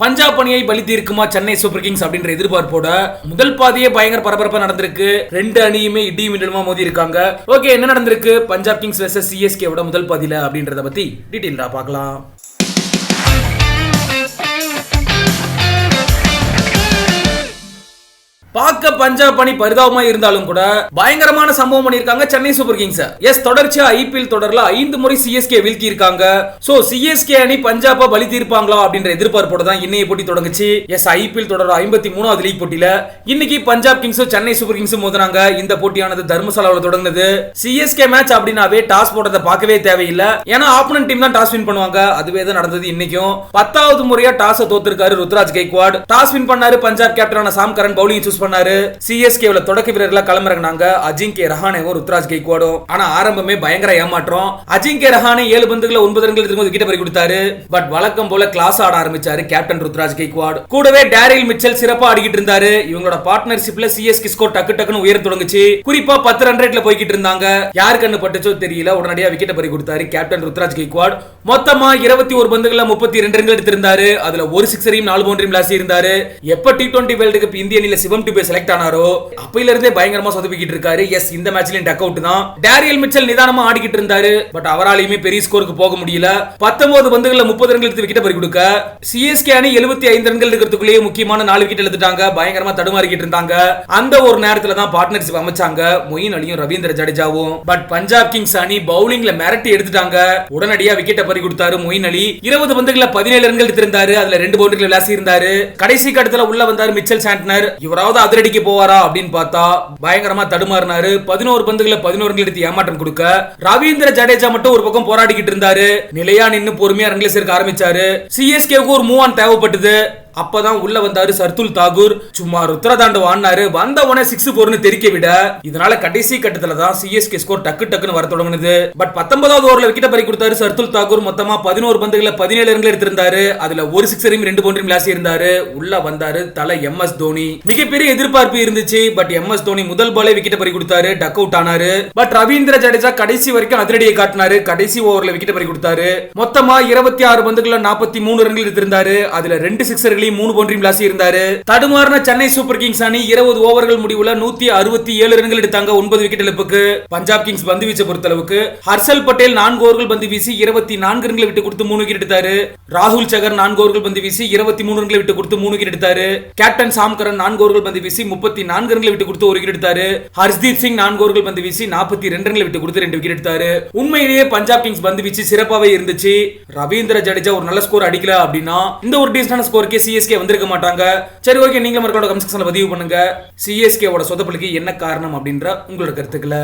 பஞ்சாப் அணியை பலி தீர்க்குமா Chennai super Kings அப்படின்ற எதிர்பார்ப்போட முதல் பாதியே பயங்கர பரபரப்பா நடந்திருக்கு. ரெண்டு அணியுமே இடி மின்னலுமா மோதி இருக்காங்க ஓகே என்ன நடந்திருக்கு? பஞ்சாப் கிங்ஸ் வெர்சஸ் சிஎஸ்கே விட முதல் பாதியில அப்படின்றத பத்தி டீட்டெயிலா பார்க்கலாம். பார்க்க பஞ்சாப் அணி பரிதாபமா இருந்தாலும் கூட பயங்கரமான சம்பவம் பண்ணிருக்காங்க சென்னை சூப்பர் கிங்ஸ். எஸ் தொடர்ச்சியா ஐபிஎல் தொடர்ல ஐந்து முறை சிஎஸ்கே வீழ்த்தி இருக்காங்க சோ சிஎஸ்கே அணி பஞ்சாபா பலி தீர்ப்பாங்களா அப்படின்ற எதிர்பார்ப்போட தான் இன்னைய போட்டி தொடங்குச்சு. எஸ் ஐபிஎல் தொடர் ஐம்பத்தி மூணாவது லீக் போட்டியில இன்னைக்கு பஞ்சாப் கிங்ஸும் சென்னை சூப்பர் கிங்ஸும் மோதினாங்க. இந்த போட்டியானது தர்மசாலாவில் தொடங்குது. சிஎஸ்கே மேட்ச் அப்படின்னாவே டாஸ் போட்டதை பார்க்கவே தேவையில்லை. ஏன்னா ஆப்னன் டீம் தான் டாஸ் வின் பண்ணுவாங்க. அதுவே தான் நடந்தது இன்னைக்கும். பத்தாவது முறையா டாஸ் தோத்திருக்காரு ருத்ராஜ் கைக்வாட் டாஸ் வின் பண்ணாரு பஞ்சாப் கேப்டனான சாம் கரன் பவுலிங் சூஸ் பண்ணாரு. சிஎஸ்கேல தொடக்க வீரர்களா களமிறங்கினாங்க. அஜிங்கே ரஹானேவும் ருத்ராஜ் கைக்வாடும் ஆனா ஆரம்பமே பயங்கர ஏமாற்றம். அஜிங்கே ரஹானே ஏழு பந்துகளை ஒன்பது ரன்கள் திரும்ப கிட்ட பறி கொடுத்தாரு. பட் வழக்கம் போல கிளாஸ் ஆட ஆரம்பிச்சாரு கேப்டன் ருத்ராஜ் கைக்வாட் கூடவே டேரில் மிச்சல் சிறப்பா ஆடிக்கிட்டு இருந்தாரு. இவங்களோட பார்ட்னர்ஷிப்ல சிஎஸ்கே ஸ்கோர் டக்கு டக்குன்னு உயர தொடங்குச்சு. குறிப்பா பத்து ரன் ரேட்ல போய்கிட்டு இருந்தாங்க. யார் கண்ணு பட்டுச்சோ தெரியல. உடனடியா விக்கெட் பறி கொடுத்தாரு கேப்டன் ருத்ராஜ் கைக்வாட் மொத்தமா இருபத்தி ஒரு பந்துகள்ல முப்பத்தி ரெண்டு ரன்கள் எடுத்திருந்தாரு. அதுல ஒரு சிக்ஸரையும் நாலு பவுண்டரியும் லாசி இருந்தாரு எப்ப டி டுவெண்டி வேர்ல்டு கப் இந்திய அணியில சிவம் டி போய் செலக்ட் ஆனாரோ அப்பையில இருந்தே பயங்கரமா சொதப்பிக்கிட்டு இருக்காரு. எஸ் இந்த மேட்ச்லயும் டக் அவுட் தான். டேரியல் மிச்சல் நிதானமா ஆடிக்கிட்டு இருந்தாரு. பட் அவராலையுமே பெரிய ஸ்கோருக்கு போக முடியல. பத்தொன்பது பந்துகள்ல முப்பது ரன்கள் எடுத்து விக்கெட் பறி கொடுக்க. சிஎஸ்கே அணி எழுபத்தி ஐந்து ரன்கள் இருக்கிறதுக்குள்ளேயே முக்கியமான நாலு விக்கெட் எடுத்துட்டாங்க. பயங்கரமா தடுமாறிக்கிட்டு இருந்தாங்க. அந்த ஒரு நேரத்துல தான் பார்ட்னர்ஷிப் அமைச்சாங்க. மொயின் அலியும் ரவீந்திர ஜடேஜாவும். பட் பஞ்சாப் கிங்ஸ் அணி பவுலிங்ல மிரட்டி எடுத்துட்டாங்க. உடனடியா விக்கெட்டை பறி கொடுத்தாரு மொயின் அலி இருபது பந்துகள்ல பதினேழு ரன்கள் எடுத்திருந்தாரு. அதுல ரெண்டு பவுண்டரிகள் விளாசி இருந்தாரு கடைசி கட்டத்துல உள்ள வந்தாரு மிச்சல் சாண்ட்னர் இவராவது அதிரடிக்கு போவாரா அப்படின்னு பார்த்தா பயங்கரமா தடுமாறினாரு. பதினோரு பந்துகளை பதினோரு ரன்கள் எடுத்து ஏமாற்றம் கொடுக்க. ரவீந்திர ஜடேஜா மட்டும் ஒரு பக்கம் போராடிக்கிட்டு இருந்தாரு. நிலையா நின்னு பொறுமையா ரன்களை சேர்க்க ஆரம்பிச்சாரு. சிஎஸ்கேவுக்கு ஒரு மூவ் ஆன் தேவைப்பட்டது. அப்பதான் உள்ள வந்தாரு சர்துல் தாகூர். சும்மா ருத்ரதாண்டு வாடினாரு வந்த உடனே சிக்ஸ் போர்னு தெரிக்க விட இதனால கடைசி கட்டத்துல தான் சிஎஸ்கே ஸ்கோர் டக்கு டக்குன்னு வர தொடங்குனது. பட் பத்தொன்பதாவது ஓவர்ல விக்கெட் பறி கொடுத்தாரு சர்துல் தாகூர். மொத்தமா பதினோரு பந்துகளை பதினேழு ரன்கள் எடுத்திருந்தாரு. அதுல ஒரு சிக்ஸரையும் ரெண்டு பவுண்டரியும் லாசி இருந்தாரு உள்ள வந்தாரு தலை எம் எஸ் தோனி. மிகப்பெரிய எதிர்பார்ப்பு இருந்துச்சு. பட் எம் எஸ் தோனி முதல் பாலே விக்கெட் பறி கொடுத்தாரு. டக் அவுட் ஆனாரு. பட் ரவீந்திர ஜடேஜா கடைசி வரைக்கும் அதிரடியை காட்டினாரு. கடைசி ஓவர்ல விக்கெட் பறி கொடுத்தாரு. மொத்தமா இருபத்தி ஆறு பந்துகளை நாற்பத்தி மூணு ரன்கள் எடுத்திருந்தாரு. அதுல ரெண்டு சிக்ஸர்கள் அணிலையும் மூணு பவுண்டரியும் விளாசி இருந்தாரு. தடுமாறின சென்னை சூப்பர் கிங்ஸ் அணி இருபது ஓவர்கள் முடிவுல நூத்தி அறுபத்தி ஏழு ரன்கள் எடுத்தாங்க ஒன்பது விக்கெட் இழப்புக்கு. பஞ்சாப் கிங்ஸ் பந்து வீச்சை பொறுத்தளவுக்கு. ஹர்ஷல் பட்டேல் நான்கு ஓவர்கள் பந்து வீசி இருபத்தி நான்கு ரன்களை விட்டு கொடுத்து மூணு விக்கெட் எடுத்தாரு. ராகுல் சகர் நான்கு ஓவர்கள் பந்து வீசி இருபத்தி மூணு ரன்களை விட்டு கொடுத்து மூணு விக்கெட் எடுத்தாரு. கேப்டன் சாம்கரன் நான்கு ஓவர்கள் பந்து வீசி முப்பத்தி நான்கு ரன்களை விட்டு கொடுத்து ஒரு விக்கெட் எடுத்தாரு. ஹர்ஷ்தீப் சிங் நான்கு ஓவர்கள் பந்து வீசி நாற்பத்தி ரெண்டு ரன்களை விட்டு கொடுத்து ரெண்டு விக்கெட் எடுத்தாரு. உண்மையிலேயே பஞ்சாப் கிங்ஸ் பந்து வீச்சு சிறப்பாகவே இருந்துச்சு. ரவீந்திர ஜடேஜா ஒரு நல்ல ஸ்கோர் அடிக்கல அப்படின்னா இந்த ஒரு டீசனான ஸ்கோருக்கே சிஎஸ்கே வந்திருக்க மாட்டாங்க. சரி ஓகே நீங்க மறக்காம கமெண்ட் செக்ஷன்ல பதிவு பண்ணுங்க. சிஎஸ்கேவோட சொதப்பலுக்கு என்ன காரணம் அப்படின்ற உங்களோட கருத்துக்களை